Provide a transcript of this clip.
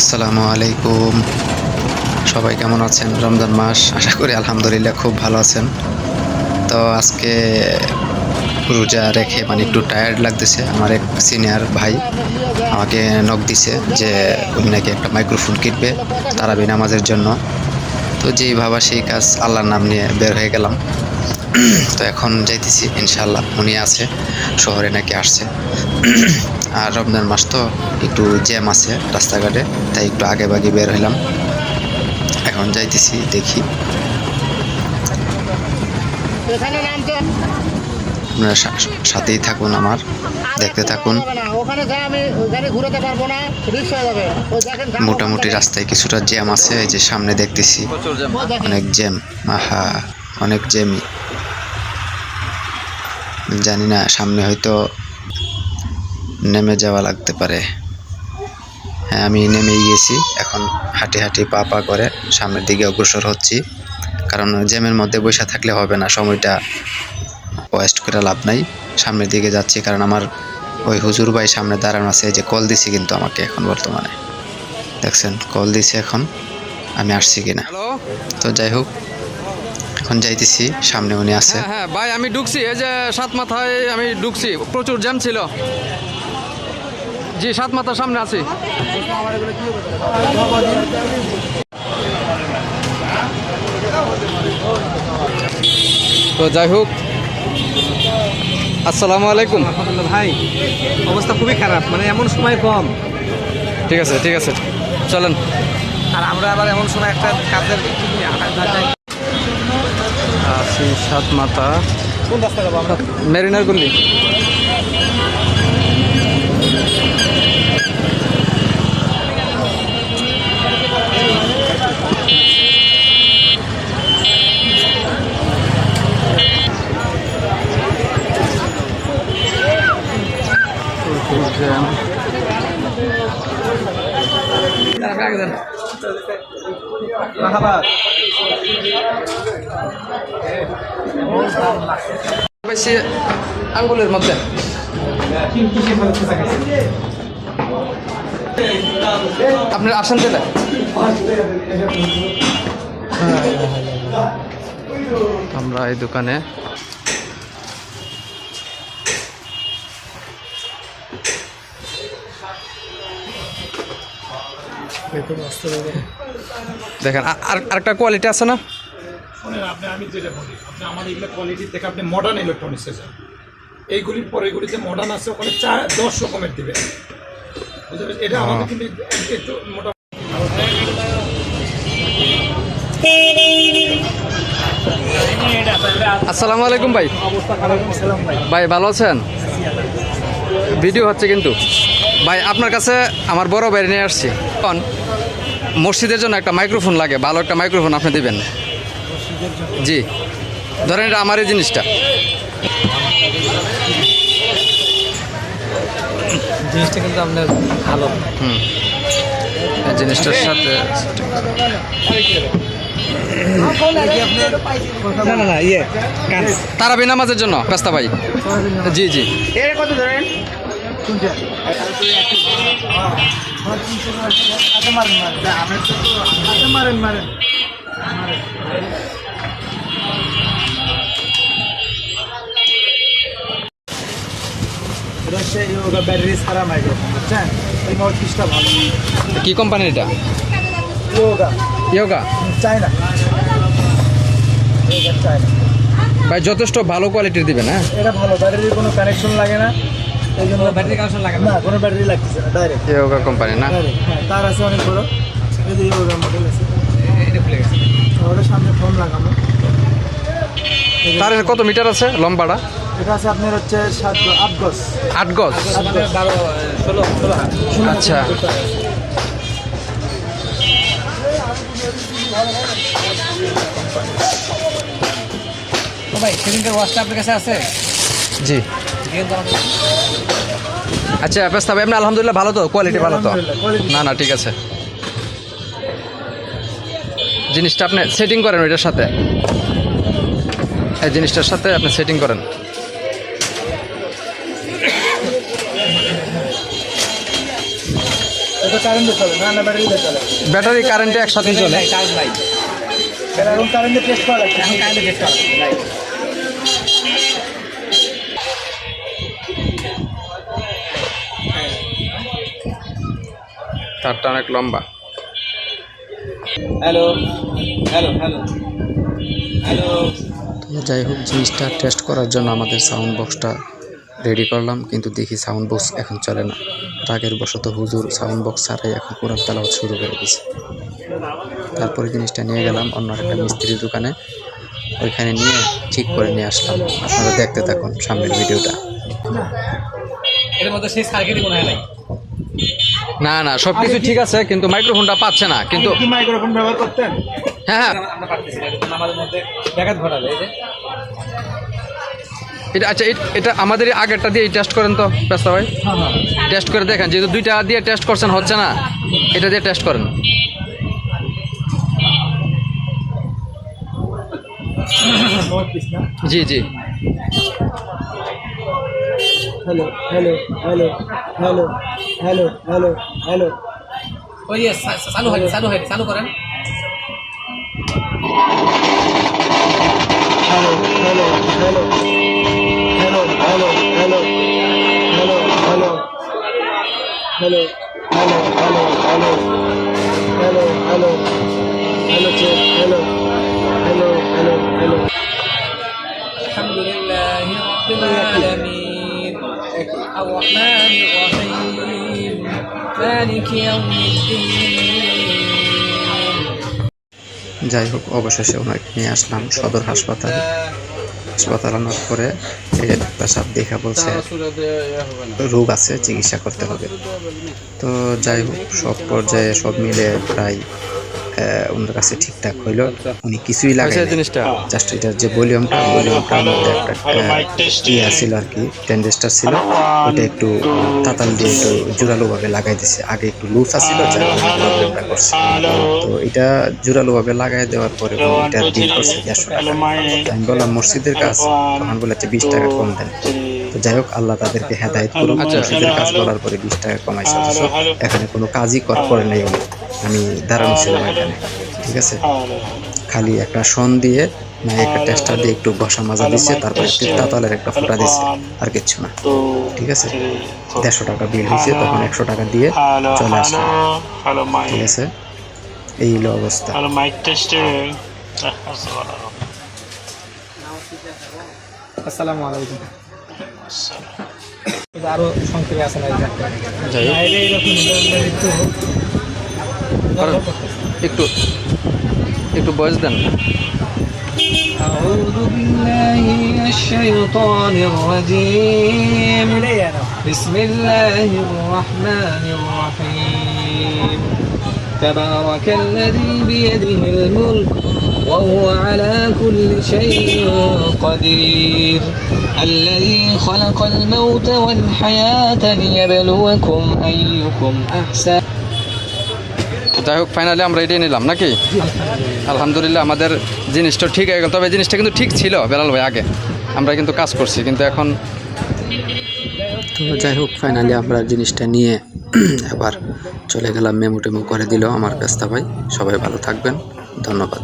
আসসালামু আলাইকুম। সবাই কেমন আছেন? রমজান মাস, আশা করি আলহামদুলিল্লাহ খুব ভালো আছেন। তো আজকে রোজা রেখে মানে একটু টায়ার্ড লাগতেছে। আমার এক সিনিয়র ভাই আমাকে নক দিছে যে উনি নাকি একটা মাইক্রোফোন কিনবে তারাবি নামাজের জন্য? তো যেই ভাবা সেই কাজ আল্লাহর নাম নিয়ে বের হয়ে গেলাম। তো এখন যাইতেছি ইনশাল্লাহ উনি আছে, শহরে নাকি আসছে। আর রমজান মাস তো একটু জ্যাম আছে রাস্তাঘাটে তাই একটু আগে বাগে বের হইলাম। এখন যাইতেছি দেখি। আপনারা সা- সাথেই থাকুন আমার দেখতে থাকুন। হবে না ওখানে যা আমি ওইখানে ঘুরাতে পারব না রিক্স যাবে। ওই দেখেন জ্যাম মোটামুটি রাস্তায় কিছুটা জ্যাম আছে এই যে সামনে দেখতেছি। অনেক জ্যাম আহা অনেক জ্যামই জানি না সামনে হয়তো নেমে যাওয়া লাগতে পারে। হ্যাঁ আমি নেমেই গেছি। এখন হাঁটি হাঁটি পা পা করে সামনের দিকে অগ্রসর হচ্ছি। কারণ জ্যামের মধ্যে বসে থাকলে হবে না সময়টা ওয়েস্ট করে লাভ নাই। সামনের দিকে যাচ্ছি কারণ আমার ওই হুজুর ভাই সামনে দাঁড়ানো আছে যে কল দিছি কিন্তু আমাকে এখন বর্তমানে। দেখছেন কল দিছে এখন আমি আসছি কিনা। তো যাই হোক এখন যাইতেছি সামনে উনি আছে। হ্যাঁ হ্যাঁ ভাই আমি ঢুকছি এই যে সাত মাথায় আমি ঢুকছি প্রচুর জ্যাম ছিল। জি সাত মাথার সামনে আছি। তো যাই হোক আসসালামু আলাইকুম। ভাই অবস্থা খুবই খারাপ মানে এমন সময় কম। ঠিক আছে ঠিক আছে চলেন। আর আমরা আবার এমন সময় একটা কাজের আছি সাত মাথা। কোন রাস্তা যাব আমরা? মেরিনার গল্লি বেশি আঙ্গুলের মধ্যে। আপনার আসেন দিলে আমরা এই দোকানে দেখেন আর আরেকটা কোয়ালিটি আছে না? আপনি আমি যেটা বলি আপনি আমার এগুলো কোয়ালিটি থেকে আপনি মডার্ন ইলেকট্রনিক্সে যান। এইগুলির পরে এগুলিতে মডার্ন আছে ওখানে চার দশ রকমের দিবে। এটা আমাদের কিন্তু একটু মোটা আসসালামু আলাইকুম ভাই। ভাই ভালো আছেন? ভিডিও হচ্ছে কিন্তু। ভাই আপনার কাছে আমার বড় বাইরে নিয়ে আসছি। এখন মসজিদের জন্য একটা মাইক্রোফোন লাগে ভালো একটা মাইক্রোফোন আপনি দেবেন। জি। ধরেন এটা আমার এই জিনিসটা। জিনিসটা কিন্তু আপনার ভালো। হুম। জিনিসটার সাথে না না না ইয়ে তারাবি নামাজের জন্য রাস্তা ভাই। জি জি। এর কত ধরেন? ব্যাটারি ছাড়া মাইক্রোফোন বুঝছেন এই নোট পিসটা ভালো কি কোম্পানির এটা? Yoga yoga China yoga China ভাই যথেষ্ট ভালো কোয়ালিটির দিবেন হ্যাঁ? এটা ভালো ব্যাটারির কোনো কানেকশন লাগে না। এই জন্য ব্যাটারি কানেকশন লাগে না। কোনো ব্যাটারি লাগতেছে না ডাইরেক্ট ইয়োগা কোম্পানি না? হ্যাঁ তার আছে অনেক বড়। এই যে ইয়োগা মডেল আছে। এটা খুলে গেছে। সামনে ফোন লাগানো তার কত মিটার আছে লম্বাটা? এটা আছে আপনার হচ্ছে সাত আট গজ। আট গজ? ষোলো ষোলো আচ্ছা। ভাই সেদিনকার ওয়াচটা আপনার কাছে আছে? জি। আচ্ছা ভাই আপনি আলহামদুলিল্লাহ ভালো তো কোয়ালিটি ভালো তো? না না ঠিক আছে। জিনিসটা আপনি সেটিং করেন ওইটার সাথে। এই জিনিসটার সাথে আপনি সেটিং করেন। ব্যাটারি কারেন্টে একসাথে চলে। কারেন্টে টেস্ট করা লাগছে কারেন্টে টেস্ট করা তারটা অনেক লম্বা। হ্যালো হ্যালো হ্যালো হ্যালো যাই হোক জিনিসটা টেস্ট করার জন্য আমাদের সাউন্ড বক্সটা রেডি করলাম কিন্তু দেখি সাউন্ড বক্স এখন চলে না। রাগের বশত হুজুর সাউন্ড বক্স ছাড়াই এখন কোরআন তালাওয়াত শুরু করে দিয়েছে তারপরে জিনিসটা নিয়ে গেলাম অন্য একটা মিস্ত্রির দোকানে। ওইখানে নিয়ে ঠিক করে নিয়ে আসলাম। আপনারা দেখতে থাকুন সামনের ভিডিওটা। এর মধ্যে সেই সার্কিটই মনে হয় নাই। না না সব কিছু ঠিক আছে কিন্তু মাইক্রোফোনটা পাচ্ছে না কিন্তু কি মাইক্রোফোন ব্যবহার করতেন? হ্যাঁ হ্যাঁ। আমরা পারতেছি না আমাদের মধ্যে ব্যাঘাত ঘটালে এই যে। এটা আচ্ছা এটা আমাদের আগেরটা দিয়ে টেস্ট করেন তো ব্যস্ত ভাই। টেস্ট করে দেখেন যেহেতু দুইটা দিয়ে টেস্ট করছেন হচ্ছে না এটা দিয়ে টেস্ট করেন। জি জি। Hello hello hello hello hello hello hello ওই যে চা- চালু হয় চালু হয় চালু করেন hello hello hello hello hello hello hello hello hello hello hello hello hello hello hello check hello hello hello hello الحمد لله رب العالمين الرحمن الرحيم مالك يوم الدين যাই হোক অবশেষে ওনাকে নিয়ে আসলাম সদর হাসপাতাল হাসপাতাল আনার পরে এই যে ডাক্তার সাহেব দেখা বলছে রোগ আছে চিকিৎসা করতে হবে তো যাই হোক সব পর্যায়ে সব মিলে প্রায় আহ, ওনার কাছে ঠিকঠাক হইল। উনি কিছুই লাগাই জিনিসটা? জাস্ট এটার যে ভলিউমটা ভলিউমটার মধ্যে একটা ইয়ে ছিল আর কি ছিল। ওটা একটু তাতাল দিয়ে একটু জোরালোভাবে লাগাই দিছে। আগে একটু লুজ আছিল যার প্রবলেমটা করছে। তো এটা জোরালোভাবে লাগাই দেওয়ার পরে এটা বিল করছে দেড়শো টাকা আমি বললাম মসজিদের কাজ তখন বলেছে বিশ টাকা কম দেন। তো যাই হোক আল্লাহ তাদেরকে হেদায়ত করুন আচ্ছা। মসজিদের কাজ বলার পরে বিশ টাকা কমাইছে। এখানে কোনো কাজই কর করে নাই উনি। আমি দাঁড়ানো ছিলাম এখানে ঠিক আছে? খালি একটা সন দিয়ে একটা টেস্টার দিয়ে একটু ঘষা মাজা দিচ্ছে তারপরে একটু তাতালের একটা ফোঁটা দিচ্ছে আর কিচ্ছু না ঠিক আছে? দেড়শো টাকা বিল হয়েছে তখন একশো টাকা দিয়ে চলে আসলাম ঠিক আছে? এই হলো অবস্থা. আসসালামু আলাইকুম। আরও সংক্ষেপে আছে না এই যে। যাই হোক বাইরে এরকম মৃত্যু হোক করেন। একটু একটু বয়স দেন أعوذ بالله من الشيطان الرجيم بسم الله الرحمن الرحيم تبارك الذي بيده الملك وهو على كل شيء قدير الذي خلق الموت والحياة ليبلوكم أيكم أحسن যাই হোক ফাইনালি আমরা এটাই নিলাম, নাকি? আলহামদুলিল্লাহ, আমাদের জিনিসটা ঠিক হয়ে গেল। তবে জিনিসটা কিন্তু ঠিক ছিল বেলাল ভাই আগে। আমরা কিন্তু কাজ করছি, কিন্তু এখন যাই হোক ফাইনালি আমরা জিনিসটা নিয়ে এবার চলে গেলাম মেমো টেমো করে দিল আমার ব্যস্তা ভাই। সবাই ভালো থাকবেন, ধন্যবাদ।